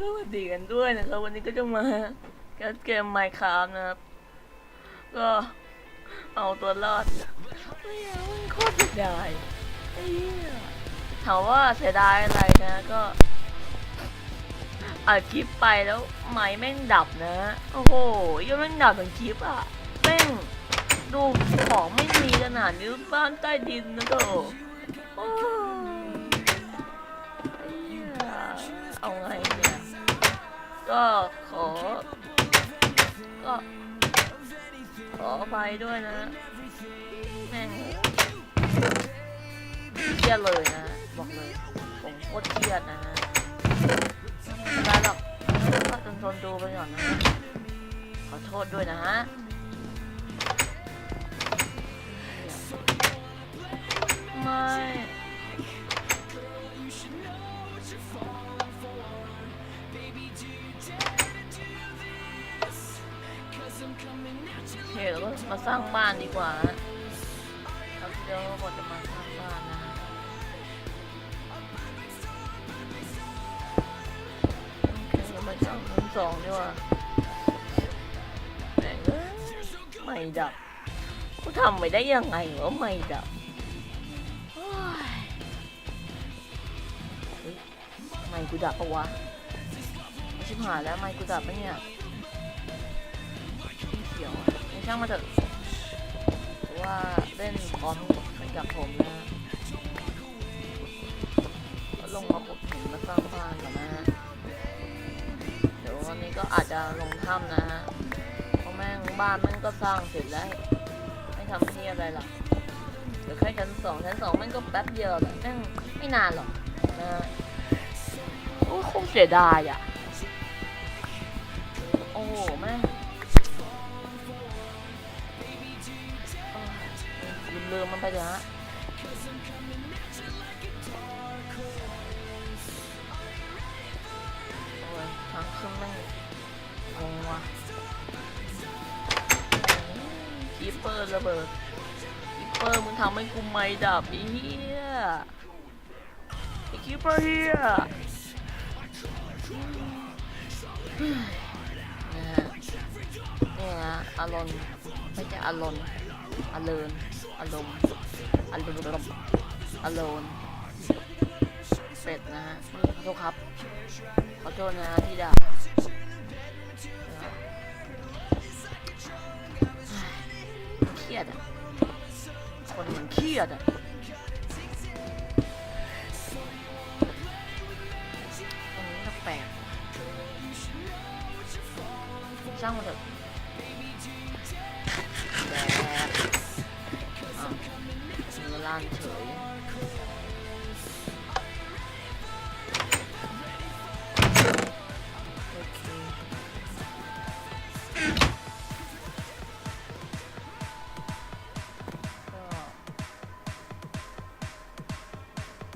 สวัสดีกันด้วยนะครับ วันนี้ก็จะมาแคสเกม Minecraft นะครับ ก็เอาตัวรอดไม่เอามันโคตรเสียดายไอ้ถามว่าเสียดายอะไรนะก็อัดคลิปไปแล้วไม้แม่งดับนะ โอ้โหยังแม่งดับทั้งคลิปอะแม่งดูของไม่มีขนาดนี้บ้านใต้ดินนะโถ ก็ขอ ก็ ขออภัยด้วยนะ แม่งเครียดเลยนะ บอกเลย ผมโคตรเครียดนะฮะไม่เป็นไรหรอกก็ทนทนดูไปก่อนนะฮะขอโทษด้วยนะฮะไม่ เคแล้วก็มาสร้างบ้านดีกว่าฮะครับเดี๋ยวเราก็จะมาสร้างบ้านนะโอเคเรามาสร้างชั้นสองดีกว่าแม่งเอ้ยไม่ดับกูทำไปได้ยังไงวะไม่ดับโอ้ยเฮ้ยไม่กูดับปะวะชิบหายแล้วไม่กูดับปะเนี่ย ช่างมาเถอะว่าเล่นพร้อมกับผมนะก็ลงมาปุดหินมาสร้างบ้านก่อนนะฮะเดี๋ยววันนี้ก็อาจจะลงถ้ำนะฮะเพราะแม่งบ้านแม่งก็สร้างเสร็จแล้วไม่ทำที่อะไรหรอกเดี๋ยวแค่ชั้นสองชั้นสองแม่งก็แป๊บเดียวแหละแม่งไม่นานหรอกนะโอ้คงเสียดายอะโอ้แม่ งลืมมันไปเถอะฮะโอ้ยทางขึ้นไม่งงว่ะคีปเปอร์ระเบิดคีปเปอร์มึงทำให้กูไม่ดับอ้เหี้ยไอคีปเปอร์เหี้ยนะฮะนี่นะอารมณ์ไม่ใช่อารมณ์อเลน อารมณ์อารมณ์อารมณ์เป็ดนะฮะขอโทษครับ ขอโทษนะฮะที่ด่าเครียดอะ คนมันเครียดอะตรงนี้ก็แปลกช่างมันเถอะ ล่างเฉย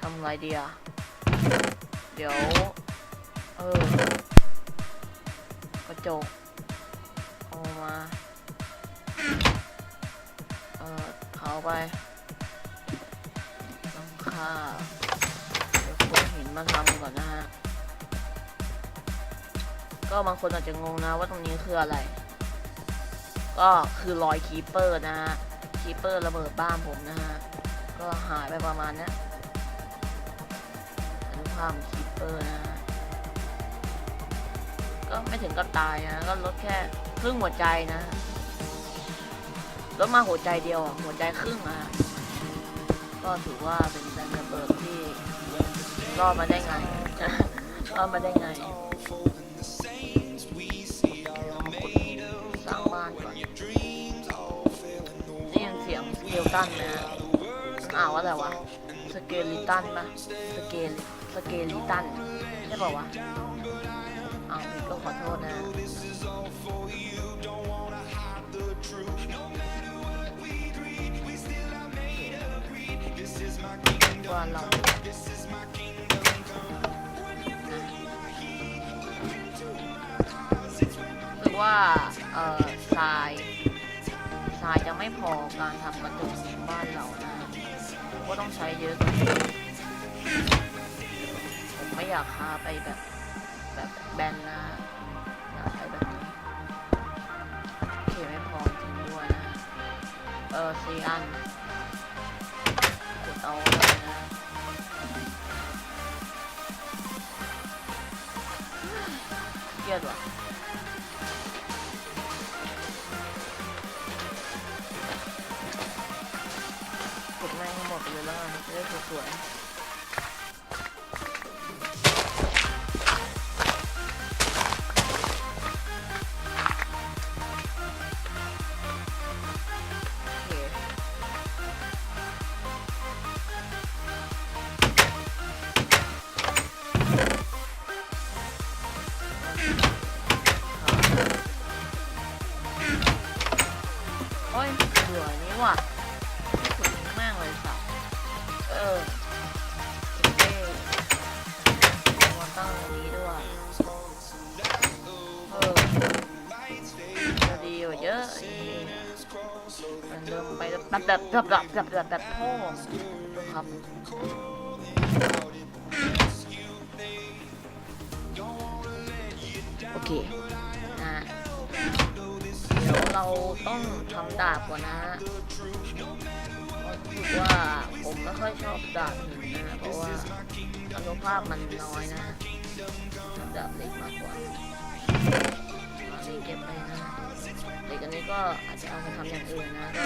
ทำไรดีอะ เดี๋ยว เออกระจกเอามา เออเขาไป เดี๋ยวขุดหินมาทำก่อนนะฮะ ก็บางคนอาจจะงงนะว่าตรงนี้คืออะไร ก็คือรอยคีเปอร์นะฮะ คีเปอร์ระเบิดบ้านผมนะฮะ ก็หายไปประมาณเนี้อนุภาพคีเปอร์นะฮะ ก็ไม่ถึงกับตายนะ ก็ลดแค่ครึ่งหัวใจนะฮะรถมาหัวใจเดียวหัวใจครึ่งอะฮะ ก็ถือว่าเป็นแรงระเบิดที่รอดมาได้ไงรอดมาได้ไงสร้างบ้านก่อนได้ยินเสียงสเกลตันไหมฮะอ่านว่าอะไรวะสเกลิตันปะสเกลสเกลิตันใช่ป่าวะอ้าวก็ขอโทษนะ ว่าเราคือว่า เอ่อทรายทรายจะไม่พอการทำกระจกบ้านเรานะก็ต้องใช้เยอะกว่าผมไม่อยากพาไปแบบแบบแบนนะอยากใช้แบบนี้โอเคไม่พอจริงด้วยนะ เออสี่อัน ยดว่ะกดแม่งหมดเลยแล้วกันจะได้สวยๆ ดับดับดับดับดับดับบพ่อดูครับโอเคนะเดี๋ยวเราต้องทำดาบก่อนนะรู้สึกว่าผมไม่ค่อยชอบดาบหินนะเพราะว่าอนุภาพมันน้อยนะดาบเหล็กมากกว่าอันนี้เก็บไปนะเหล็กอันนี้ก็อาจจะเอาไปทำอย่างอื่นนะก็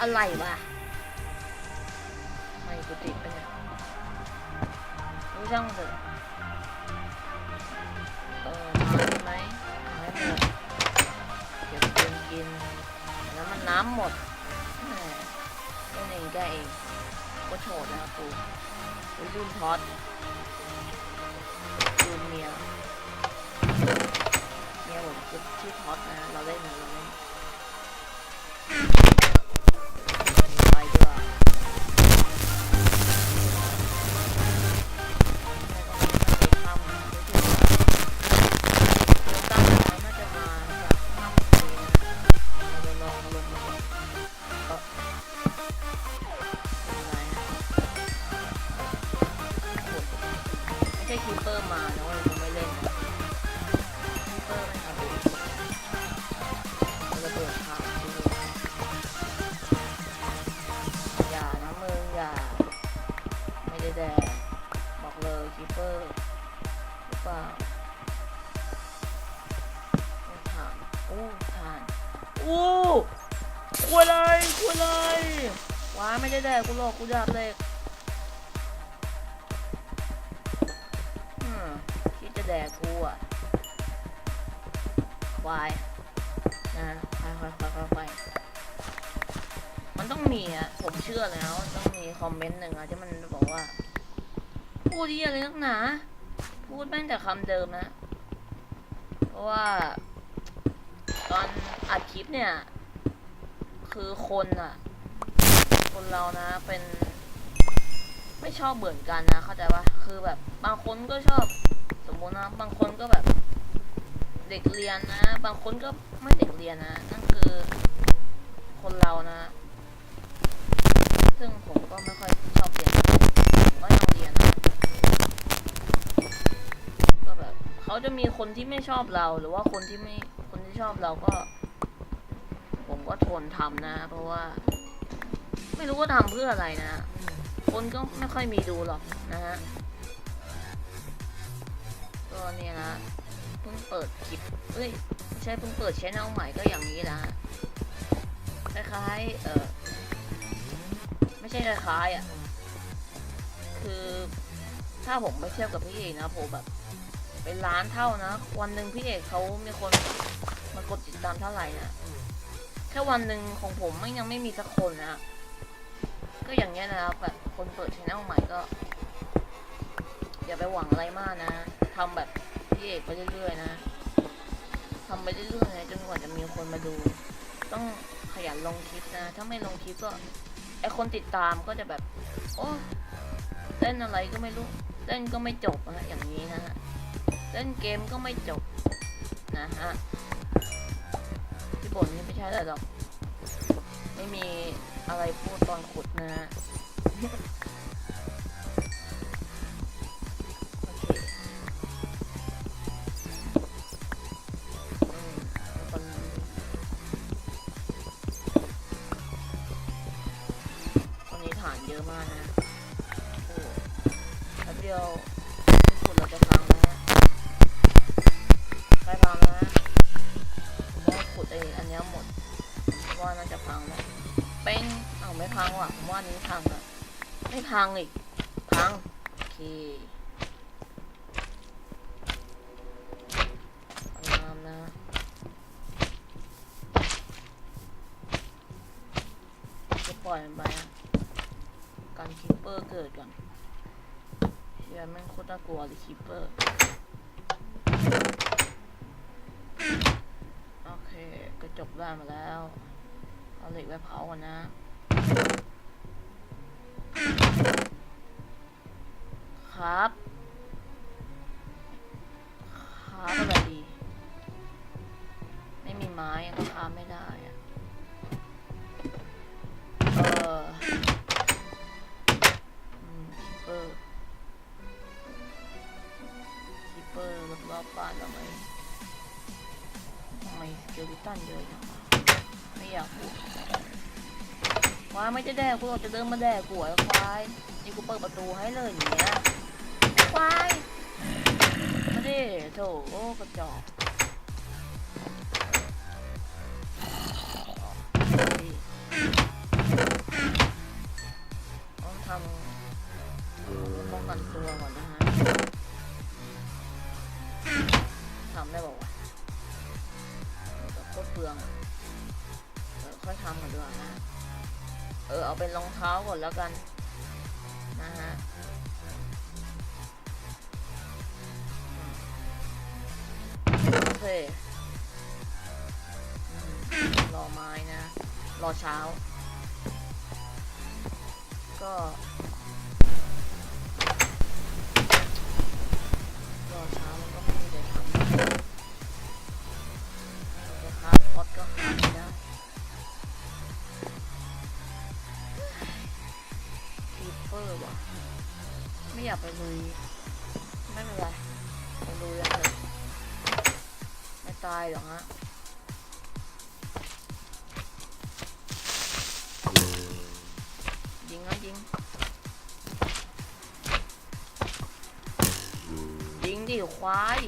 อะไรวะ ไม่กูติดไปเนี่ยรู้ช่างเถอะเออมาได้ไหมเอาให้หมดเก็บกินกิน แล้วมันน้ำหมดแหมเล่นเองแกเอง ก็โฉดนะกูไปรุ่นท็อตดูเมียเมียผมคือชื่อท็อตนะ เราเล่นเราเล่น แดกบอกเลยคีเปอร์หรือเปล่าไม่ถามอู้ทานอู้กลัวเลยกลัวเลยว้าไม่ได้แดกกูหรอกกูดาบเล็กอืมคิดจะแดกกูอะควายนะค่อยๆค่อยค่อยมันต้องมีอะ ผมเชื่อแล้ว ต้องมีคอมเมนต์หนึ่งอะที่มันบอกว่า พูดดีอะไรนักหนา พูดแม่งแต่คำเดิมนะ เพราะว่า ตอนอัดคลิปเนี่ย คือคนอะคนเรานะ เป็น ไม่ชอบเหมือนกันนะ เข้าใจปะคือแบบ บางคนก็ชอบ สมมตินะ บางคนก็แบบ เด็กเรียนนะ บางคนก็ไม่เด็กเรียนนะ นั่นคือคนเรานะ ซึ่งผมก็ไม่ค่อยชอบเรียนผมก็ยังเรียนนะ เขาจะมีคนที่ไม่ชอบเราหรือว่าคนที่ไม่คนที่ชอบเราก็ ผมก็ทนทำนะ เพราะว่า ไม่รู้ว่าทำเพื่ออะไรนะ คนก็ไม่ค่อยมีดูหรอกนะฮะก็เนี่ยนะเพิ่งเปิดคลิปเอ้ยใช่เพิ่งเปิดชแนลใหม่ก็อย่างนี้นะฮะคล้ายๆเออไม่ใช่คล้ายๆอะคือถ้าผมไปเทียบกับพี่เอกนะผมแบบ เป็นล้านเท่านะ วันหนึ่งพี่เอกเขามีคนมากดติดตามเท่าไหร่นะแค่วันหนึ่งของผมไม่ยังไม่มีสักคนนะ ก็อย่างเงี้ยนะครับแบบคนเปิดชแนลใหม่ก็อย่าไปหวังอะไรมากนะทำแบบพี่เอกไปเรื่อยๆนะทำไปเรื่อยๆนะจนกว่าจะมีคนมาดู ต้องขยันลงคลิปนะ ถ้าไม่ลงคลิปก็ไอคนติดตามก็จะแบบ โอ้เล่นอะไรก็ไม่รู้เล่นก็ไม่จบนะอย่างนี้นะฮะ เล่นเกมก็ไม่จบ นะฮะที่บ่นนี่ไม่ใช่หรอก ไม่มีอะไรพูดตอนขุดนะฮะโอเคอืมตอนตอนนี้ฐานเยอะมากนะ โอ้แป๊บเดียว พังอีกพัง โอเคงามนะ จะปล่อยมันไปอะการคิปเปอร์เกิดก่อนเฮียแม่งโคตรน่ากลัวเลยคิปเปอร์ โอเค กระจกได้มาแล้ว เอาเหล็กไว้เผาก่อนนะ ครับ ครับอะไรดี ไม่มีไม้ก็ค้าไม่ได้อะเอออืมคิปเปอร์คิปเปอร์รอบๆบ้านเราไมทำไมสเกลิตันเยอะจังวะไม่อยากพูดควายไม่จะแดกกูจะเดินมาแดกกูไอ้ควายนี่กูเปิดประตูให้เลยอย่างเงี้ย ควายมาดิโถโอ้กระจอกต้องทำป้องกันตัวก่อนนะฮะทำได้บอกว่าวะแต่โคตรเปลืองค่อยทำกันดีกว่านะ เออเอาเป็นรองเท้าก่อนแล้วกัน เคอรอไม้นะ รอเช้า ก็ รอเช้ามันก็ไม่มีอะไรทำจะคาบพอดก็คาไม่ได้คีเปอร์ว่ะ ไม่อยากไปเลย หรอกฮะยิงนะยิง ยิงดิควาย